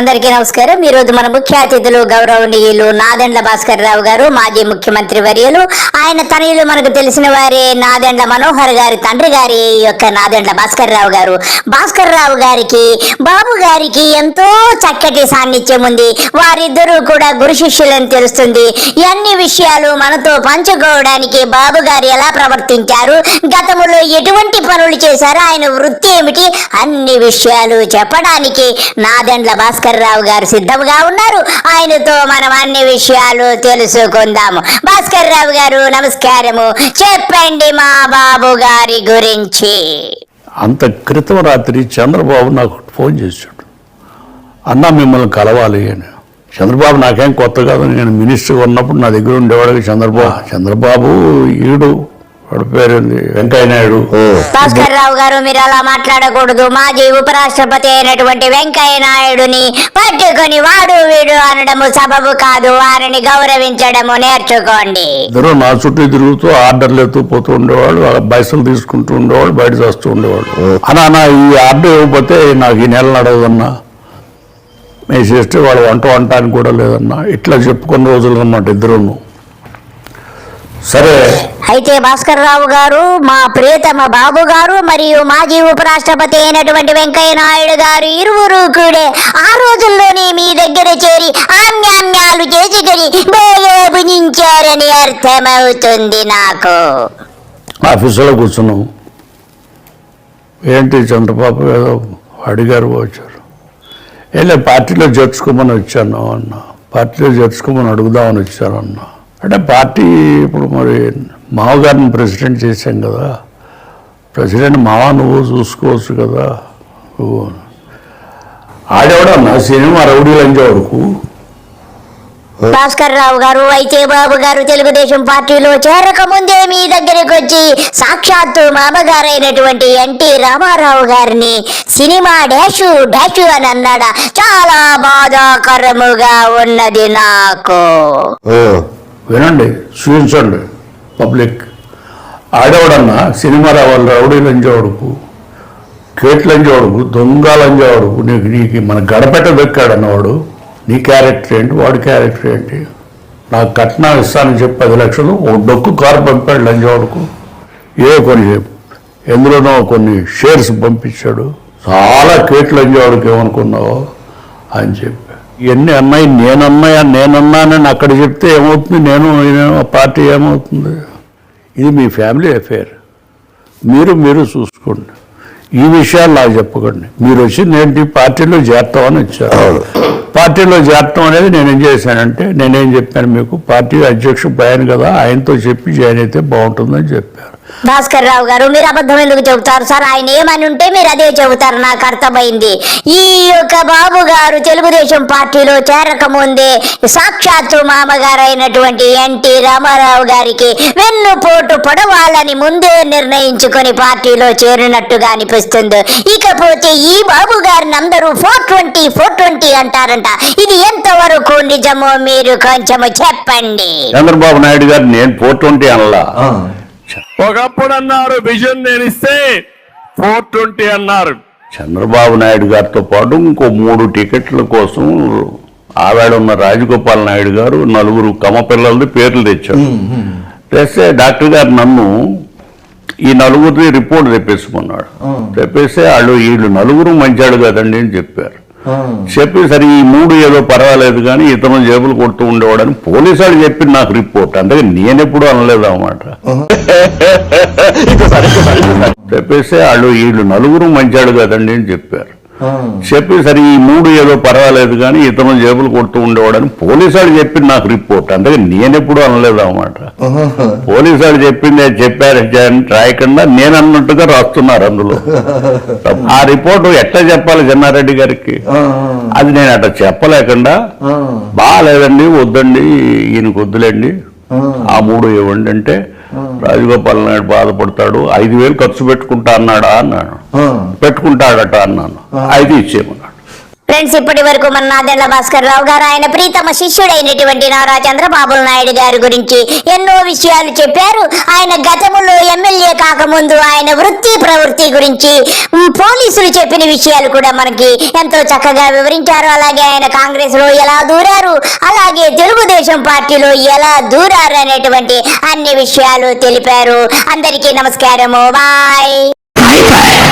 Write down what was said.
అందరికీ నమస్కారం. ఈ రోజు మన ముఖ్య అతిథులు గౌరవనీయులు నాదెండ్ల భాస్కర్ రావు గారు మాజీ ముఖ్యమంత్రి వర్యులు. ఆయన తనయులు మనకు తెలిసిన వారే నాదెండ్ల మనోహర్ గారి తండ్రి గారి యొక్క నాదెండ్ల భాస్కర్ రావు గారు. భాస్కర్ రావు గారికి బాబు గారికి ఎంతో చక్కటి సాన్నిధ్యం ఉంది. వారిద్దరూ కూడా గురు శిష్యులని తెలుస్తుంది. ఎన్ని అన్ని విషయాలు మనతో పంచుకోవడానికి బాబు గారు ఎలా ప్రవర్తించారు గతంలో ఎటువంటి పనులు చేశారు ఆయన వృత్తి ఏమిటి అన్ని విషయాలు చెప్పడానికి నాదెండ్ల భాస్కర్ రావు గారు సిద్ధంగా ఉన్నారు. ఆయనతో మనం అన్ని విషయాలు తెలుసుకుందాము. భాస్కర్ రావు గారు నమస్కారము. చెప్పండి మా బాబు గారి గురించి. అంత క్రితం రాత్రి చంద్రబాబు నాకు ఫోన్ చేశాడు. అన్న మిమ్మల్ని కలవాలి అని. చంద్రబాబు నాకేం కొత్త కాదు. నేను మినిస్టర్ ఉన్నప్పుడు నా దగ్గర ఉండేవాడికి చంద్రబాబు. చంద్రబాబు ఈడు వాడి పేరుంది? వెంకయ్య నాయుడు భాస్కర్ రావు గారు మీరు అలా మాట్లాడకూడదు. మాజీ ఉపరాష్ట్రపతి అయినటువంటి వెంకయ్య నాయుడుని పట్టుకొని వాడు వీడు అనడము సబబు కాదు. వారిని గౌరవించడము నేర్చుకోండి. ఇద్దరు నా చుట్టూ తిరుగుతూ ఆర్డర్లు పోతూ ఉండేవాళ్ళు వాళ్ళ బయసలు తీసుకుంటూ ఉండేవాళ్ళు బయట వస్తూ ఉండేవాళ్ళు. అన్నా నా ఈ ఆర్డర్ ఇవ్వకపోతే నాకు ఈ నెల నడవదన్నా. మేము చేస్తే వాళ్ళు వంట వంటానికి కూడా లేదన్నా. ఇట్లా చెప్పుకున్న రోజులు అన్నమాట ఇద్దరును. సరే. అయితే భాస్కర్ రావు గారు మా ప్రియతమ బాబు గారు మరియు మాజీ ఉపరాష్ట్రపతి అయినటువంటి వెంకయ్య నాయుడు గారు ఇరువురు కూడా ఆ రోజుల్లోనే మీ దగ్గర చేరి ఆమ్యామ్యాలు చేసుకుని బాగా భుజించారని అర్థమవుతుంది నాకు. ఆఫీసులో కూర్చున్నాం. ఏంటి చంద్రబాబు ఏదో అడిగారు వచ్చారు. వెళ్ళే పార్టీలో చేర్చుకోమని వచ్చాను అన్న. పార్టీలో చేర్చుకోమని అడుగుదామని వచ్చాను అన్న. అంటే పార్టీ ఇప్పుడు మరి మావగారిని ప్రెసిడెంట్ చేశాం కదా. ప్రెసిడెంట్ మావ నువ్వు చూసుకోవచ్చు కదా. నువ్వు ఆడేవాడన్నా సినిమా రౌడీ లంచే వరకు. భాస్కర్ రావు గారు అయితే బాబు గారు తెలుగుదేశం పార్టీలో చేరక ముందే మీ దగ్గరికి వచ్చి సాక్షాత్తు మామగారైనటువంటి ఎన్టీ రామారావు గారిని సినిమా డాషు డాషు అని అన్నాడా. చాలా బాధాకరముగా ఉన్నది నాకు. వినండి చూపించండి పబ్లిక్. ఆడేవాడన్నా సినిమా రావాలి రౌడీ లంజవాడుకు కేట్ దొంగలంజేవాడుకు దొంగ నీకు నీకు మన గడపెట్ట దొక్కాడన్నవాడు నీ క్యారెక్టర్ ఏంటి వాడి క్యారెక్టర్ ఏంటి? నాకు కట్నం ఇస్తానని చెప్పి పది లక్షలు ఓ డొక్కు కారు పంపాడు లంజవాడుకు. ఏ కొన్ని ఎందులోనో కొన్ని షేర్స్ పంపించాడు. చాలా కేట్లు లంజవాడుకు ఏమనుకున్నావో అని చెప్పి. ఇవన్నీ అన్నాయి నేనన్నాయా నేనన్నానని అక్కడ చెప్తే ఏమవుతుంది? నేను నేను ఆ పార్టీ ఏమవుతుంది? ఇది మీ ఫ్యామిలీ అఫేర్ మీరు మీరు చూసుకోండి. ఈ విషయాలు నాకు చెప్పకండి. మీరు వచ్చింది ఏంటి పార్టీలో చేరతామని వచ్చారు. పార్టీలో చేరటం అనేది నేనేం చేశానంటే నేనేం చెప్పాను మీకు? పార్టీ అధ్యక్షుడు పోయాను కదా ఆయనతో చెప్పి జాయిన్ అయితే బాగుంటుందని చెప్పారు భాస్కర్ రావు గారు మీరు అబద్ధం ఎందుకు చెబుతారు? సార్ ఆయన ఏమని ఉంటే మీరు అదే చెబుతారు నాకు అర్థమైంది. ఈ యొక్క బాబు గారు తెలుగుదేశం పార్టీలో చేరక ముందే సాక్షాత్తు మామగారు అయినటువంటి ఎన్టీ రామారావు గారికి వెన్నుపోటు పొడవాలని ముందే నిర్ణయించుకొని పార్టీలో చేరినట్టుగా అనిపిస్తుంది. ఇకపోతే ఈ బాబు గారిని అందరూ ఫోర్ ట్వంటీ ఫోర్ ట్వంటీ అంటారంట. ఇది ఎంతవరకు నిజమో మీరు కొంచెము చెప్పండి. చంద్రబాబు నాయుడు గారు నేను ఫోర్ ట్వంటీ అనలా. ఒకప్పుడు అన్నారు విజన్ నేను ఇస్తే ఫోర్ ట్వంటీ అన్నారు. చంద్రబాబు నాయుడు గారితో పాటు ఇంకో మూడు టికెట్ల కోసం ఆవేడ ఉన్న రాజగోపాల్ నాయుడు గారు నలుగురు కమ పిల్లలది పేర్లు తెచ్చారు. తెస్తే డాక్టర్ గారు నన్ను ఈ నలుగురిది రిపోర్ట్ తెప్పేసుకున్నాడు తెప్పేస్తే వాళ్ళు వీళ్ళు నలుగురు మంచాడు కదండి అని చెప్పారు. చెప్పి సరే ఈ మూడు ఏదో పర్వాలేదు కానీ ఇతను జేబులు కొడుతూ ఉండేవాడని పోలీసు వాళ్ళు చెప్పింది నాకు రిపోర్ట్. అందుకే నేనెప్పుడు అనలేదు అన్నమాట చెప్పేస్తే వాళ్ళు వీళ్ళు నలుగురు మంచాడు కదండి అని చెప్పారు. చెప్పి సరే ఈ మూడు ఏదో పర్వాలేదు కానీ ఇతను జేబులు కొడుతూ ఉండేవాడని పోలీసు వాళ్ళు చెప్పింది నాకు రిపోర్ట్. అందుకే నేనెప్పుడు అనలేదు అన్నమాట పోలీసు వాళ్ళు చెప్పింది చెప్పారు అని రాయకుండా నేను అన్నట్టుగా రాస్తున్నారు అందులో. ఆ రిపోర్ట్ ఎట్లా చెప్పాలి జన్నారెడ్డి గారికి? అది నేను అట్లా చెప్పలేకుండా బాగాలేదండి వద్దండి ఈయనకు వద్దులేండి ఆ మూడు ఇవ్వండి అంటే రాజగోపాల్ నాయుడు బాధపడతాడు ఐదు వేలు ఖర్చు పెట్టుకుంటా అన్నాడా అన్నాడు. పెట్టుకుంటాడట అన్నాను. ఐదు ఇచ్చేయమన్నాడు. ఫ్రెండ్స్ ఇప్పటి వరకు మన నాదెండ్ల భాస్కర్ రావు గారు ఆయన ప్రీతమ శిష్యుడైనటువంటి నారా చంద్రబాబు నాయుడు గారి గురించి ఎన్నో విషయాలు చెప్పారు. ఆయన గతములో ఎమ్మెల్యే కాకముందు ఆయన వృత్తి ప్రవృత్తి గురించి పోలీసులు చెప్పిన విషయాలు కూడా మనకి ఎంతో చక్కగా వివరించారు. అలాగే ఆయన కాంగ్రెస్లో ఎలా దూరారు అలాగే తెలుగుదేశం పార్టీలో ఎలా దూరారు అనేటువంటి అన్ని విషయాలు తెలిపారు. అందరికీ నమస్కారము. బాయ్.